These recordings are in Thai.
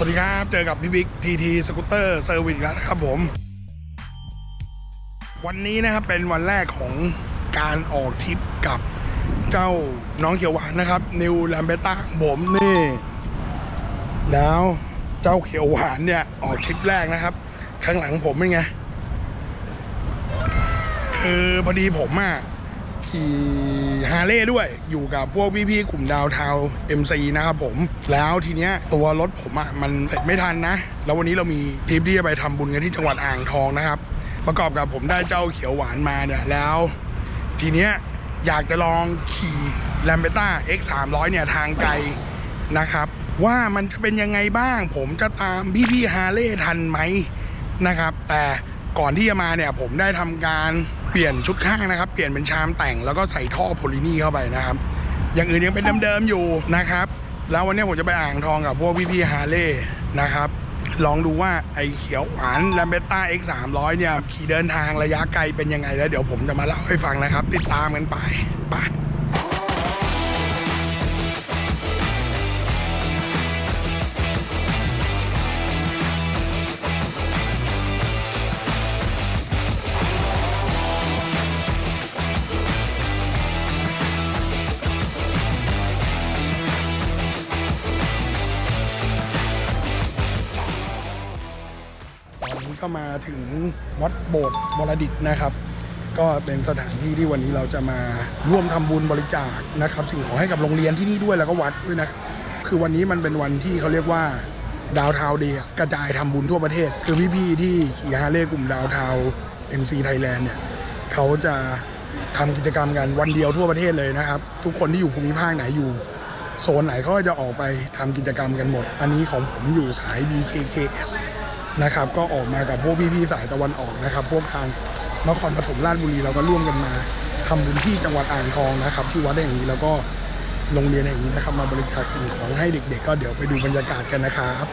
สวัสดีครับ เจอกับพี่บิ๊กทีทีสกูตเตอร์เซอร์วิสแล้วนะครับผม วันนี้นะครับเป็นวันแรกของการออกทริปกับเจ้าน้องเขียวหวานนะครับนิวแลมเบต้าผมนี่ แล้วเจ้าเขียวหวานเนี่ย ออกทริปแรกนะครับ ข้างหลังผมเป็นไง คือพอดีผมอะ ขี่ฮาร์เลย์ด้วย อยู่กับพวกพี่ๆกลุ่มดาวเทาเอ็มซีนะครับผม แล้วทีเนี้ยตัวรถผมอะมันเสร็จไม่ทันนะ แล้ววันนี้เรามีทริปที่จะไปทำบุญกันที่จังหวัดอ่างทองนะครับ ประกอบกับผมได้เจ้าเขียวหวานมาเนี่ยแล้ว ทีเนี้ยอยากจะลองขี่แลมเบต้า X 3 0 0เนี่ยทางไกลนะครับ ว่ามันจะเป็นยังไงบ้าง ผมจะตามพี่ๆฮาร์เลย์ทันไหมนะครับ แต่ ก่อนที่จะมาเนี่ยผมได้ทำการเปลี่ยนชุดข้างนะครับ เปลี่ยนเป็นชามแต่งแล้วก็ใส่ท่อโพลินีเข้าไปนะครับ อย่างอื่นยังเป็นเดิมๆอยู่นะครับ แล้ววันนี้ผมจะไปอ่างทองกับพวกพี่ๆฮาร์เลย์นะครับลองดูว่าไอเขียวหวานแลมเบต้า X 3 0 0เนี่ยขี่เดินทางระยะไกลเป็นยังไงแล้วเดี๋ยวผมจะมาเล่าให้ฟังนะครับ ติดตามกันไปไป ก็มาถึงวัดโบสถ์บรดิตนะครับ ก็เป็นสถานที่ที่วันนี้เราจะมาร่วมทำบุญบริจาคนะครับ สิ่งของให้กับโรงเรียนที่นี่ด้วยแล้วก็วัดด้วยนะครับคือวันนี้มันเป็นวันที่เขาเรียกว่าดาวเทาเดีย์กระจายทำบุญทั่วประเทศ คือพี่ๆที่ขี่ฮาร์เลย์กลุ่มดาวเทา MC Thailand เนี่ยเขาจะทำกิจกรรมกันวันเดียวทั่วประเทศเลยนะครับ ทุกคนที่อยู่ภูมิภาคไหนอยู่ โซนไหนเขาก็จะออกไปทำกิจกรรมกันหมด อันนี้ของผมอยู่สาย BKKS นะครับ ก็ออกมากับพวกพี่ๆสายตะวันออกนะครับ พวกทางนครปฐมราชบุรีเราก็ร่วมกันมาทำบุญที่จังหวัดอ่างทองนะครับ ที่วัดแห่งนี้แล้วก็โรงเรียนแห่งนี้นะครับ มาบริจาคสิ่งของให้เด็ก ๆ ก็เดี๋ยวไปดูบรรยากาศกันนะครับ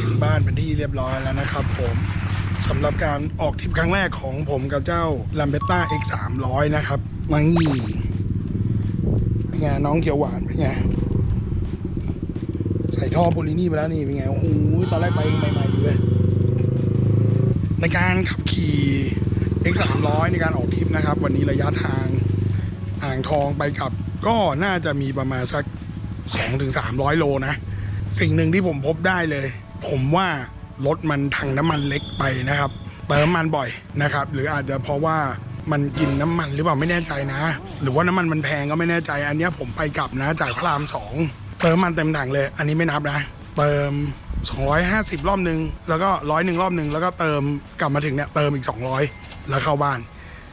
ถึงบ้านเป็นที่เรียบร้อยแล้วนะครับผมสำหรับการออกทริปครั้งแรกของผมกับเจ้า l a m b e t t a X 3 0 0นะครับมังงีเป็นไงน้องเขียวหวานเป็นไง ใส่ท่อโพลินี่ไปแล้วนี่เป็นไง โอ้โหตอนแรกไปใหม่ๆอยู่เลย ในการขับขี่ X 3 0 0ในการออกทริปนะครับ วันนี้ระยะทางอ่างทองไปกับ ก็น่าจะมีประมาณสัก 2-300 โลนะ สิ่งหนึ่งที่ผมพบได้เลย ผมว่ารถมันถังน้ำมันเล็กไปนะครับ เติมมันบ่อยนะครับ หรืออาจจะเพราะว่ามันกินน้ำมันหรือเปล่าไม่แน่ใจนะ หรือว่าน้ำมันมันแพงก็ไม่แน่ใจ อันนี้ผมไปกลับนะจากพระรามสองเติมมันเต็มถังเลย อันนี้ไม่นับนะ เติม 250 รอบหนึ่งแล้วก็ร้อยหนึ่งรอบหนึ่งแล้วก็เติมกลับมาถึงเนี่ยเติมอีก 200 แล้วเข้าบ้าน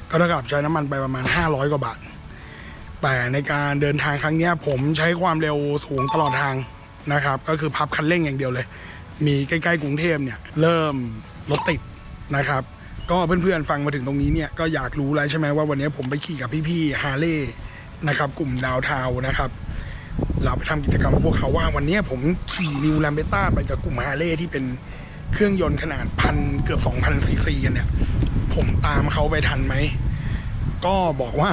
ก็เท่ากับใช้น้ำมันไปประมาณ 500 กว่าบาท แต่ในการเดินทางครั้งนี้ผมใช้ความเร็วสูงตลอดทางนะครับ ก็คือพับคันเร่งอย่างเดียวเลย มีใกล้ๆกรุงเทพเนี่ยเริ่มรถติดนะครับ ก็เพื่อนๆฟังมาถึงตรงนี้เนี่ยก็อยากรู้แล้วใช่ไหมว่าวันนี้ผมไปขี่กับพี่ๆฮาร์เลย์นะครับกลุ่มดาวเทานะครับเราไปทำกิจกรรมกับพวกเขาว่าวันนี้ผมขี่นิวแลมเบต้าไปกับกลุ่มฮาร์เลย์ที่เป็นเครื่องยนต์ขนาดพันเกือบ2,000ซีซีกันเนี่ย ผมตามเขาไปทันไหม ก็บอกว่า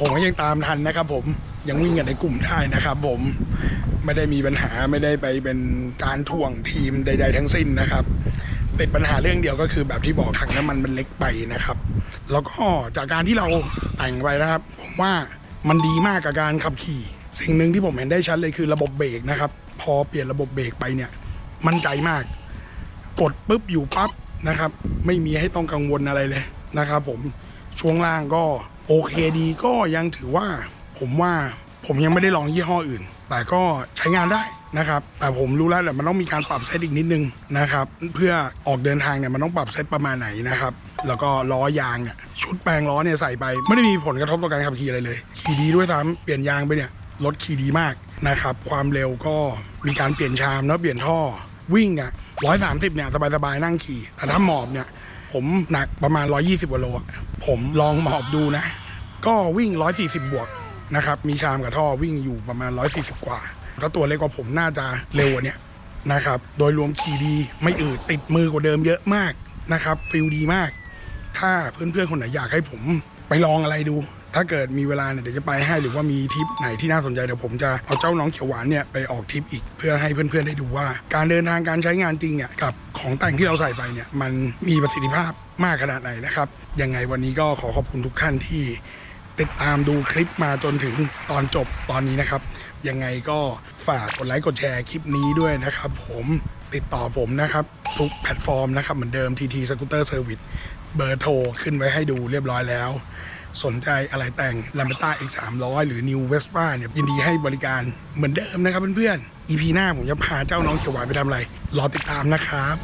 ผมก็ยังตามทันนะครับผม ยังวิ่งกันในกลุ่มได้นะครับ ผมไม่ได้มีปัญหาไม่ได้ไปเป็นการถ่วงทีมใด ๆ ทั้งสิ้นนะครับติดปัญหาเรื่องเดียวก็คือแบบที่บอกถังน้ำมันมันเล็กไปนะครับ แล้วก็จากการที่เราแต่งไปนะครับ ผมว่ามันดีมากกับการขับขี่ สิ่งหนึ่งที่ผมเห็นได้ชัดเลยคือระบบเบรกนะครับ พอเปลี่ยนระบบเบรกไปเนี่ยมั่นใจมาก กดปุ๊บอยู่ปั๊บนะครับ ไม่มีให้ต้องกังวลอะไรเลยนะครับ ผมช่วงล่างก็โอเคดีก็ยังถือว่า ผมว่าผมยังไม่ได้ลองยี่ห้ออื่น แต่ก็ใช้งานได้นะครับ แต่ผมรู้แล้วแหละมันต้องมีการปรับเซตอีกนิดนึงนะครับ เพื่อออกเดินทางเนี่ยมันต้องปรับเซตประมาณไหนนะครับ แล้วก็ล้อยางเนี่ยชุดแปลงล้อเนี่ยใส่ไป ไม่ได้มีผลกระทบต่อการขับขี่อะไรเลย ขี่ดีด้วยซ้ำเปลี่ยนยางไปเนี่ยรถขี่ดีมากนะครับ ความเร็วก็มีการเปลี่ยนชามแล้วเปลี่ยนท่อวิ่งเนี่ยร้อยสามสิบเนี่ยสบายๆนั่งขี่แต่ถ้าหมอบเนี่ยผมหนักประมาณ 120กิโลผมลองหมอบดูนะ ก็วิ่ง 140 บวก นะครับ มีชามกับท่อวิ่งอยู่ประมาณ 140 กว่า ถ้าตัวเล็กกว่าผมน่าจะเร็วกว่าเนี้ยนะครับ โดยรวมขี่ดีไม่อืดติดมือกว่าเดิมเยอะมากนะครับฟิลดีมาก ถ้าเพื่อนๆคนไหนอยากให้ผมไปลองอะไรดู ถ้าเกิดมีเวลาเนี่ยเดี๋ยวจะไปให้หรือว่ามีทริปไหนที่น่าสนใจเดี๋ยวผมจะเอาเจ้าน้องเขียวหวานเนี่ยไปออกทริปอีกเพื่อให้เพื่อนๆได้ดูว่า การเดินทางการใช้งานจริงเนี่ยกับของแต่งที่เราใส่ไปเนี่ยมันมีประสิทธิภาพมากขนาดไหนนะครับยังไงวันนี้ก็ขอขอบคุณทุกท่านที่ ติดตามดูคลิปมาจนถึงตอนจบตอนนี้นะครับ ยังไงก็ฝากกดไลค์กดแชร์คลิปนี้ด้วยนะครับ ผมติดต่อผมนะครับ ทุกแพลตฟอร์มนะครับ เหมือนเดิม TT Scooter Service เบอร์โทรขึ้นไว้ให้ดูเรียบร้อยแล้ว สนใจอะไรแต่ง l a m b e t a X 3 0 0หรือ New Vespa เนี่ยยินดีให้บริการเหมือนเดิมนะครับเพื่อนๆ EP หน้าผมจะพาเจ้าน้องเขียวหวานไปทำอะไร รอติดตามนะครับ